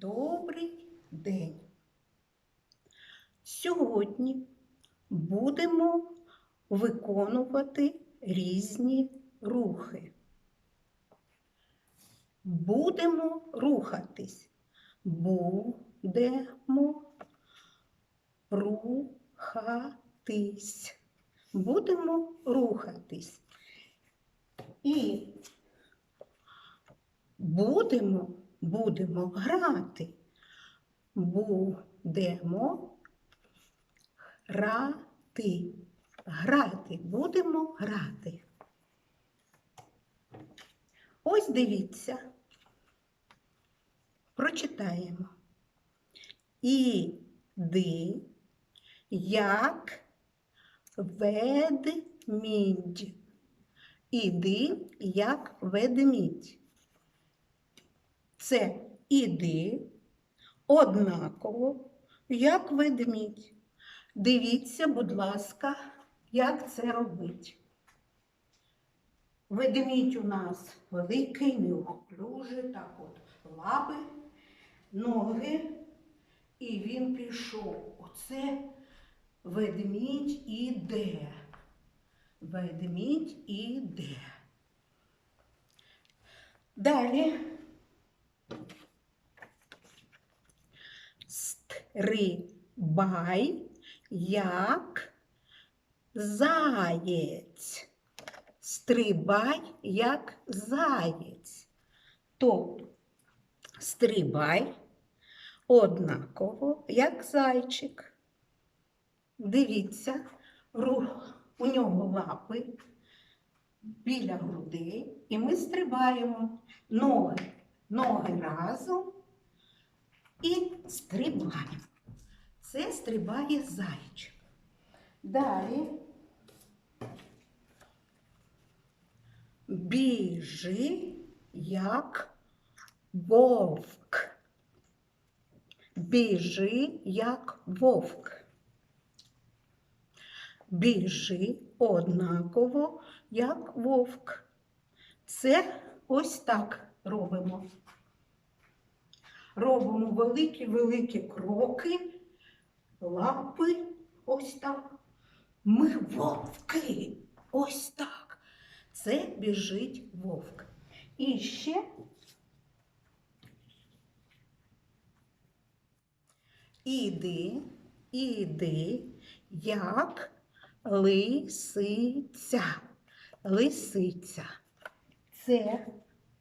Добрий день. Сьогодні будемо виконувати різні рухи. Будемо рухатись. Будемо рухатись. Будемо рухатись. І будемо, будемо грати. Будемо грати. Грати, будемо грати. Ось дивіться. Прочитаємо. Іди, як ведмідь. Іди, як ведмідь. Це іди однаково, як ведмідь. Дивіться, будь ласка, як це робить. Ведмідь у нас великий, неуклюжий, так от лапи, ноги, і він пішов. Оце ведмідь іде. Ведмідь іде. Далі. Стрибай, як заєць. Стрибай, як заєць. Тобто стрибай однаково, як зайчик. Дивіться, у нього лапи біля грудей, і ми стрибаємо ноги, ноги разом і стрибаємо. Це стрибає зайчик. Далі біжи, як вовк. Біжи, як вовк. Біжи однаково, як вовк. Це ось так робимо. Робимо великі-великі кроки, лапи, ось так. Ми вовки, ось так. Це біжить вовк. І ще іди, іди, як лисиця. Лисиця. Це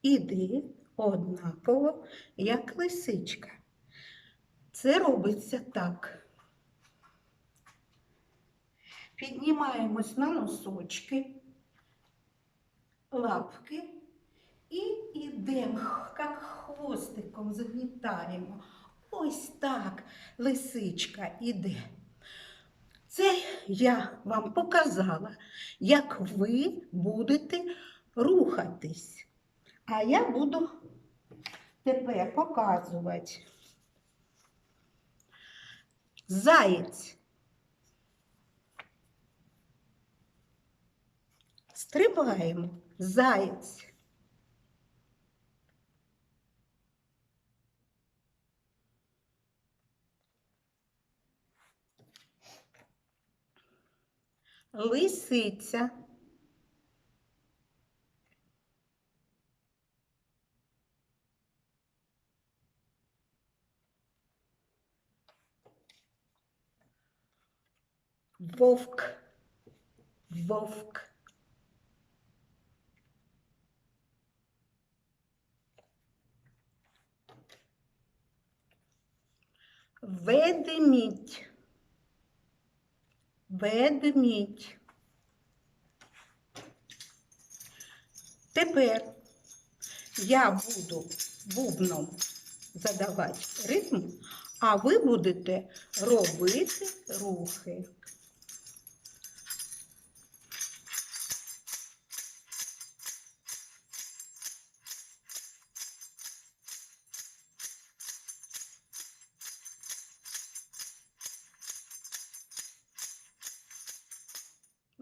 іди однаково, як лисичка. Це робиться так. Піднімаємось на носочки, лапки і йдемо, як хвостиком згнітаємо. Ось так лисичка іде. Це я вам показала, як ви будете рухатись. А я буду тепер показувати. Заєць. Стрибаємо. Заєць. Лисиця. Вовк. Вовк. Ведмідь. Ведмідь. Тепер я буду бубном задавати ритм, а ви будете робити рухи.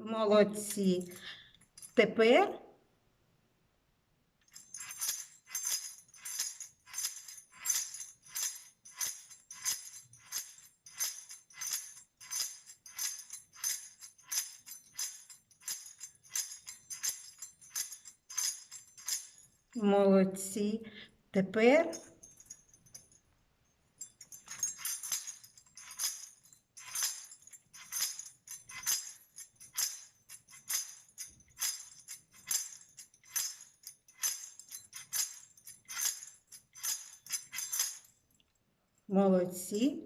Молодці. Тепер молодці. Тепер молодці.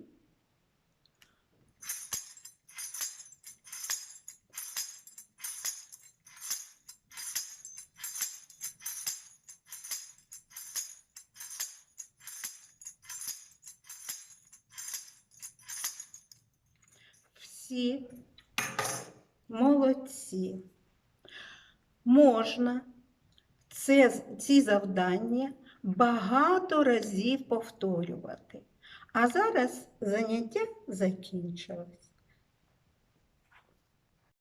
Всі молодці. Можна це, ці завдання багато разів повторювати. А зараз заняття закінчилось.